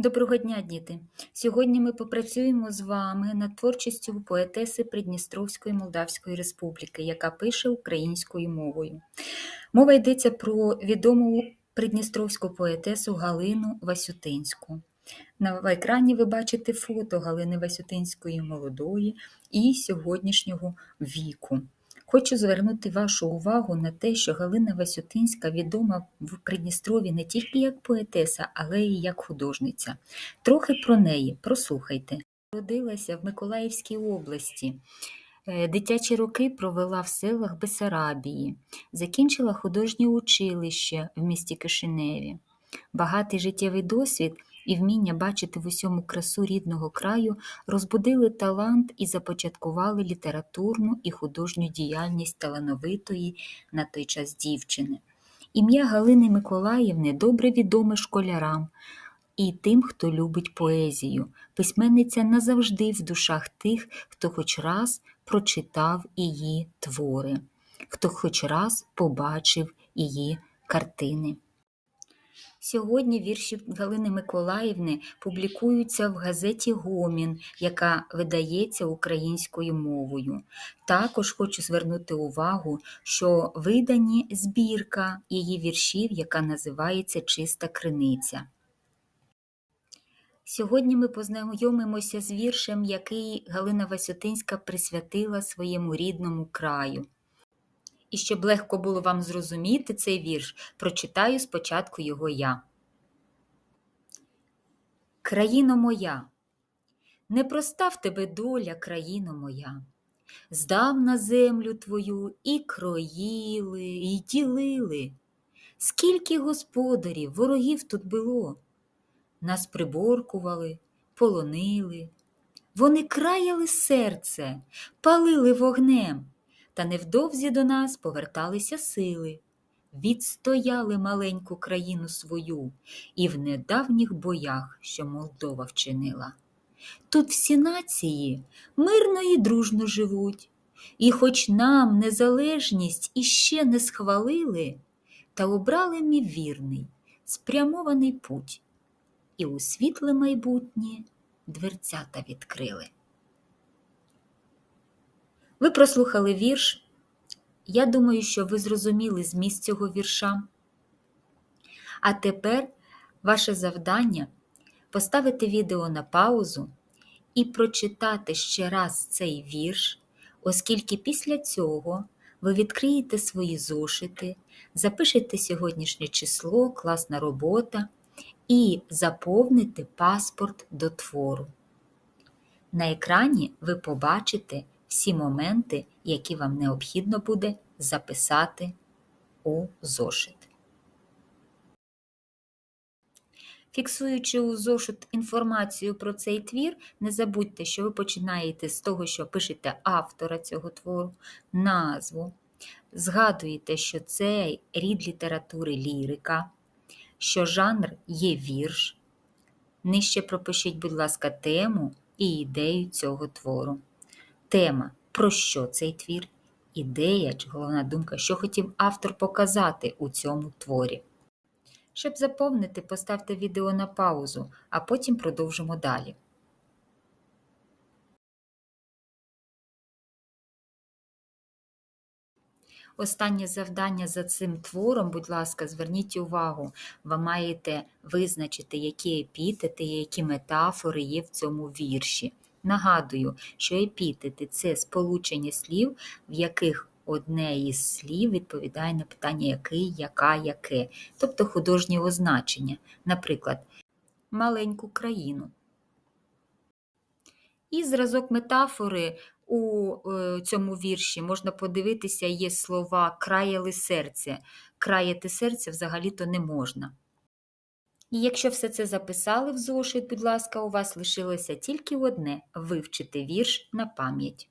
Доброго дня, діти! Сьогодні ми попрацюємо з вами над творчістю поетеси Придністровської Молдавської Республіки, яка пише українською мовою. Мова йдеться про відому придністровську поетесу Галину Васютинську. На екрані ви бачите фото Галини Васютинської молодої і сьогоднішнього віку. Хочу звернути вашу увагу на те, що Галина Васютинська відома в Придністрові не тільки як поетеса, але й як художниця. Трохи про неї прослухайте. Родилася в Миколаївській області. Е, Дитячі роки провела в селах Бесарабії, закінчила художнє училище в місті Кишиневі. Багатий життєвий досвід і вміння бачити в усьому красу рідного краю розбудили талант і започаткували літературну і художню діяльність талановитої на той час дівчини. Ім'я Галини Миколаївни добре відоме школярам і тим, хто любить поезію. Письменниця назавжди в душах тих, хто хоч раз прочитав її твори, хто хоч раз побачив її картини. Сьогодні вірші Галини Миколаївни публікуються в газеті Гомін, яка видається українською мовою. Також хочу звернути увагу, що видані збірка її віршів, яка називається Чиста криниця. Сьогодні ми познайомимося з віршем, який Галина Васютинська присвятила своєму рідному краю. І щоб легко було вам зрозуміти цей вірш, прочитаю спочатку його я. Країно моя, непроста в тебе доля, країно моя, здав на землю твою і кроїли, і ділили. Скільки господарів, ворогів тут було, нас приборкували, полонили. Вони краяли серце, палили вогнем та невдовзі до нас поверталися сили, відстояли маленьку країну свою і в недавніх боях, що Молдова вчинила. Тут всі нації мирно і дружно живуть, і хоч нам незалежність іще не схвалили, та обрали ми вірний, спрямований путь, і у світле майбутнє дверцята відкрили. Ви прослухали вірш. Я думаю, що ви зрозуміли зміст цього вірша. А тепер ваше завдання поставити відео на паузу і прочитати ще раз цей вірш, оскільки після цього ви відкриєте свої зошити, запишете сьогоднішнє число, класна робота і заповните паспорт до твору. На екрані ви побачите всі моменти, які вам необхідно буде записати у зошит. Фіксуючи у зошит інформацію про цей твір, не забудьте, що ви починаєте з того, що пишете автора цього твору, назву. Згадуєте, що це рід літератури лірика, що жанр є вірш. Нижче пропишіть, будь ласка, тему і ідею цього твору. Тема, про що цей твір, ідея чи головна думка, що хотів автор показати у цьому творі. Щоб заповнити, поставте відео на паузу, а потім продовжимо далі. Останнє завдання за цим твором, будь ласка, зверніть увагу, ви маєте визначити, які епітети, які метафори є в цьому вірші. Нагадую, що епітети це сполучення слів, в яких одне із слів відповідає на питання який, яка, яке, тобто художнє означення, наприклад, маленьку країну. І зразок метафори у е, цьому вірші можна подивитися, є слова краяли серце. Краяти серце взагалі-то не можна. І якщо все це записали в зошит, будь ласка, у вас лишилося тільки одне вивчити вірш на пам'ять.